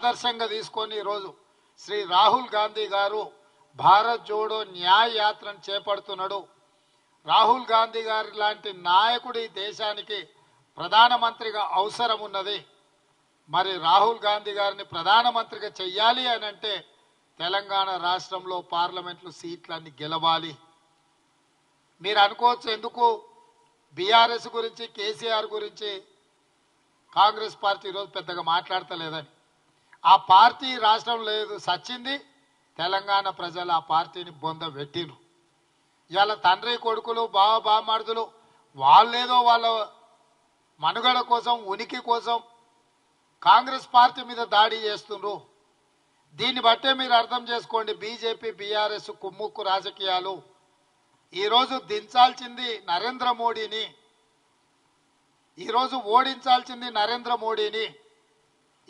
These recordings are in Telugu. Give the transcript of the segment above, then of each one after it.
ఆదర్శంగా తీసుకొని ఈరోజు శ్రీ రాహుల్ గాంధీ గారు భారత్ జోడో న్యాయ యాత్రను చేపడుతున్నాడు. రాహుల్ గాంధీ గారి లాంటి నాయకుడు ఈ దేశానికి ప్రధానమంత్రిగా అవసరం ఉన్నది. మరి రాహుల్ గాంధీ గారిని ప్రధానమంత్రిగా చెయ్యాలి అని అంటే తెలంగాణ రాష్ట్రంలో పార్లమెంట్లు సీట్లన్నీ గెలవాలి. మీరు అనుకోవచ్చు ఎందుకు? బీఆర్ఎస్ గురించి కేసీఆర్ గురించి కాంగ్రెస్ పార్టీ ఈరోజు పెద్దగా మాట్లాడతలేదని. ఆ పార్టీ రాష్ట్రం లేదు సచ్చింది తెలంగాణ ప్రజలు ఆ పార్టీని బొంద పెట్టిరు ఇవాళ తండ్రి కొడుకులు బావ బామర్దులు వాళ్ళేదో వాళ్ళ మనుగడ కోసం ఉనికి కోసం కాంగ్రెస్ పార్టీ మీద దాడి చేస్తుండ్రు. దీన్ని బట్టే మీరు అర్థం చేసుకోండి బీజేపీ బీఆర్ఎస్ కుమ్ముక్కు రాజకీయాలు. ఈరోజు దించాల్సింది నరేంద్ర మోడీని. ఈరోజు ఓడించాల్సింది నరేంద్ర మోడీని.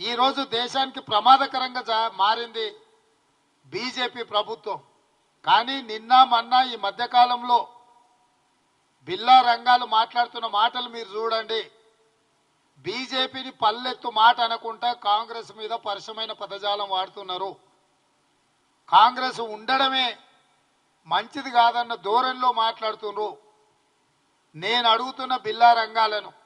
ఈరోజు దేశానికి ప్రమాదకరంగా మారింది బీజేపీ ప్రభుత్వం. కానీ నిన్న మొన్న ఈ మధ్యకాలంలో బిల్లా రంగాలు మాట్లాడుతున్న మాటలు మీరు చూడండి. బీజేపీని పల్లెత్తు మాట అనకుండా కాంగ్రెస్ మీద పరుషమైన పదజాలం వాడుతున్నారు. కాంగ్రెస్ ఉండడమే మంచిది కాదన్న ధోరణిలో మాట్లాడుతున్నారు నేను అడుగుతున్న బిల్లా రంగాలను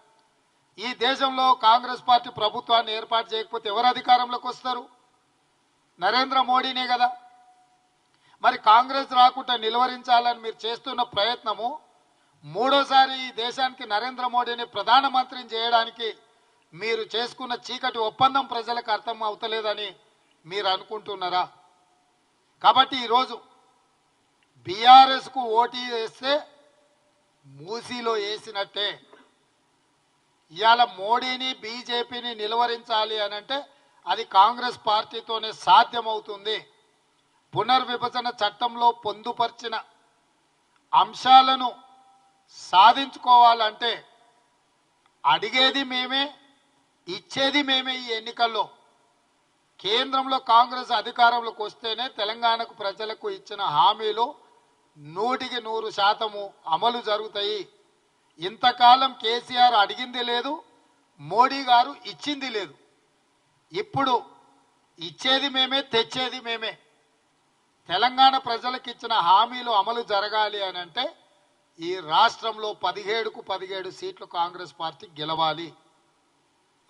ఈ దేశంలో కాంగ్రెస్ పార్టీ ప్రభుత్వాన్ని ఏర్పాటు చేయకపోతే ఎవరు అధికారంలోకి వస్తారు? నరేంద్ర మోడీనే కదా. మరి కాంగ్రెస్ రాకుండా నిలువరించాలని మీరు చేస్తున్న ప్రయత్నము మూడోసారి ఈ దేశానికి నరేంద్ర మోడీని ప్రధానమంత్రిని చేయడానికి మీరు చేసుకున్న చీకటి ఒప్పందం ప్రజలకు అర్థం అవుతలేదని మీరు అనుకుంటున్నారా? కాబట్టి ఈరోజు బీఆర్ఎస్కు ఓటీ వేస్తే మూసీలో వేసినట్టే. ఇవాళ మోడీని బీజేపీని నిలువరించాలి అని అంటే అది కాంగ్రెస్ పార్టీతోనే సాధ్యమవుతుంది. పునర్విభజన చట్టంలో పొందుపరిచిన అంశాలను సాధించుకోవాలంటే అడిగేది మేమే ఇచ్చేది మేమే ఈ ఎన్నికల్లో. కేంద్రంలో కాంగ్రెస్ అధికారంలోకి వస్తేనే తెలంగాణకు ప్రజలకు ఇచ్చిన హామీలు నూటికి నూరు శాతము అమలు జరుగుతాయి. ఇంతకాలం కేసీఆర్ అడిగింది లేదు మోడీ గారు ఇచ్చింది లేదు. ఇప్పుడు ఇచ్చేది మేమే తెచ్చేది మేమే. తెలంగాణ ప్రజలకు ఇచ్చిన హామీలు అమలు జరగాలి అని అంటే ఈ రాష్ట్రంలో పదిహేడుకు పదిహేడు సీట్లు కాంగ్రెస్ పార్టీ గెలవాలి.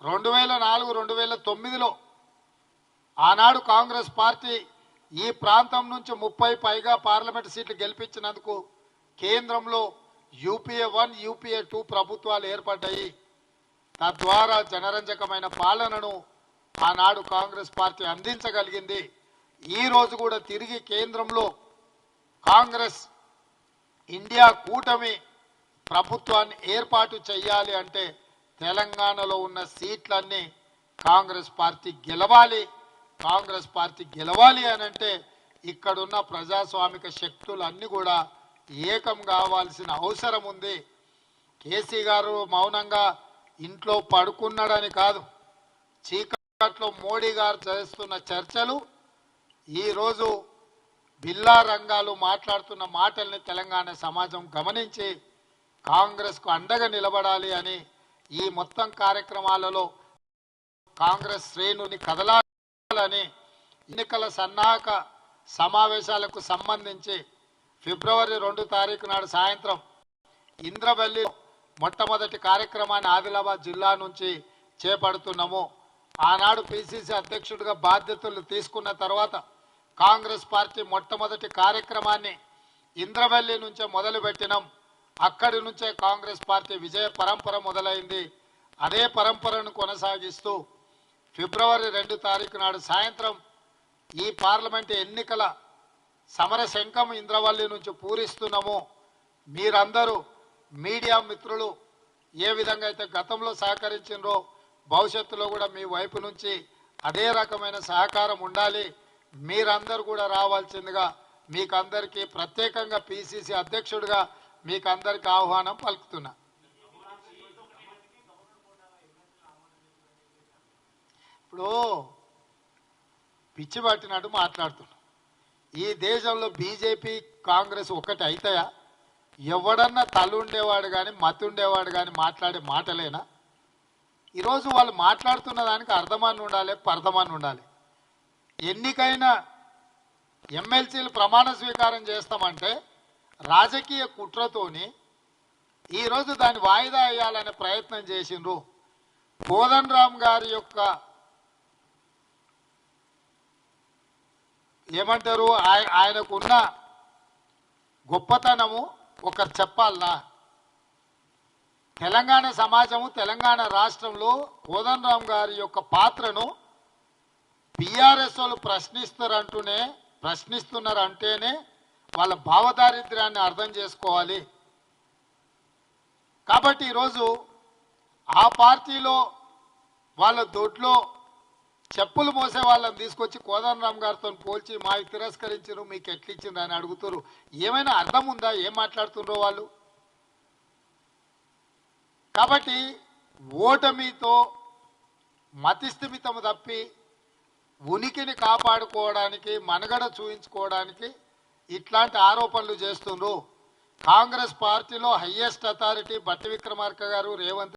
రెండు వేల నాలుగు రెండు వేల తొమ్మిదిలో ఆనాడు కాంగ్రెస్ పార్టీ ఈ ప్రాంతం నుంచి ముప్పై పైగా పార్లమెంట్ సీట్లు గెలిపించినందుకు కేంద్రంలో యూపీఏ వన్ యూపీఏ టూ ప్రభుత్వాలు ఏర్పడ్డాయి. తద్వారా జనరంజకమైన పాలనను ఆనాడు కాంగ్రెస్ పార్టీ అందించగలిగింది. ఈరోజు కూడా తిరిగి కేంద్రంలో కాంగ్రెస్ ఇండియా కూటమి ప్రభుత్వాన్ని ఏర్పాటు చేయాలి అంటే తెలంగాణలో ఉన్న సీట్లన్నీ కాంగ్రెస్ పార్టీ గెలవాలి. కాంగ్రెస్ పార్టీ గెలవాలి అని అంటే ఇక్కడున్న ప్రజాస్వామిక శక్తులన్నీ కూడా ఏకం కావాల్సిన అవసరం ఉంది. కేసీ గారు మౌనంగా ఇంట్లో పడుకున్నాడని కాదు. చీకట్లో మోడీ గారు చేస్తున్న చర్చలు ఈరోజు బిల్లా రంగాలు మాట్లాడుతున్న మాటల్ని తెలంగాణ సమాజం గమనించి కాంగ్రెస్కు అండగా నిలబడాలి అని ఈ మొత్తం కార్యక్రమాలలో కాంగ్రెస్ శ్రేణుని కదలాలని ఎన్నికల సన్నాహక సమావేశాలకు సంబంధించి ఫిబ్రవరి రెండు తారీఖు నాడు సాయంత్రం ఇంద్రవల్లి మొట్టమొదటి కార్యక్రమాన్ని ఆదిలాబాద్ జిల్లా నుంచి చేపడుతున్నాము. ఆనాడు పిసిసి అధ్యక్షుడిగా బాధ్యతలు తీసుకున్న తర్వాత కాంగ్రెస్ పార్టీ మొట్టమొదటి కార్యక్రమాన్ని ఇంద్రవల్లి నుంచే మొదలుపెట్టినాం. అక్కడి నుంచే కాంగ్రెస్ పార్టీ విజయ పరంపర మొదలైంది. అదే పరంపరను కొనసాగిస్తూ ఫిబ్రవరి రెండు తారీఖు నాడు సాయంత్రం ఈ పార్లమెంట్ ఎన్నికల సమర శంఖం ఇంద్రవల్లి నుంచి పూరిస్తున్నాము. మీరందరూ మీడియా మిత్రులు ఏ విధంగా అయితే గతంలో సహకరించినరో భవిష్యత్తులో కూడా మీ వైపు నుంచి అదే రకమైన సహకారం ఉండాలి. మీరందరూ కూడా రావాల్సిందిగా మీకందరికీ ప్రత్యేకంగా పిసిసి అధ్యక్షుడిగా మీకందరికీ ఆహ్వానం పలుకుతున్నా. ఇప్పుడు పిచ్చి పట్టినట్టు మాట్లాడుతున్నా. ఈ దేశంలో బీజేపీ కాంగ్రెస్ ఒకటి అవుతాయా ఎవడన్నా తలుండేవాడు కానీ మతుండేవాడు కానీ మాట్లాడే మాటలేనా? ఈరోజు వాళ్ళు మాట్లాడుతున్న దానికి అర్థమాన్ని ఉండాలి పర్థమాన్ని ఉండాలి. ఎన్నికైన ఎమ్మెల్సీలు ప్రమాణ స్వీకారం చేస్తామంటే రాజకీయ కుట్రతోని ఈరోజు దాన్ని వాయిదా వేయాలనే ప్రయత్నం చేసిండ్రు. కోదన్ రామ్ గారి యొక్క ఏమంటారు? ఆయనకున్న గొప్పతనము ఒకరు చెప్పాలనా? తెలంగాణ సమాజము తెలంగాణ రాష్ట్రంలో కోదన్ రామ్ గారి యొక్క పాత్రను బీఆర్ఎస్ వాళ్ళు ప్రశ్నిస్తారంటూనే ప్రశ్నిస్తున్నారు అంటేనే వాళ్ళ భావదారిద్ర్యాన్ని అర్థం చేసుకోవాలి. కాబట్టి ఈరోజు ఆ పార్టీలో వాళ్ళ దొడ్లో చెప్పులు మోసే వాళ్ళని తీసుకొచ్చి కోదండరామ్ గారితో పోల్చి మా తిరస్కరించారు మీకు ఎట్లిచ్చింది అని అడుగుతారు ఏమైనా అర్థం ఉందా? ఏం మాట్లాడుతుండ్రో వాళ్ళు? కాబట్టి ఓటమితో మతిస్థిమితము తప్పి ఉనికిని కాపాడుకోవడానికి మనుగడ చూయించుకోవడానికి ఇట్లాంటి ఆరోపణలు చేస్తుండ్రు. కాంగ్రెస్ పార్టీలో హయ్యెస్ట్ అథారిటీ బట్టి విక్రమార్క గారు రేవంత్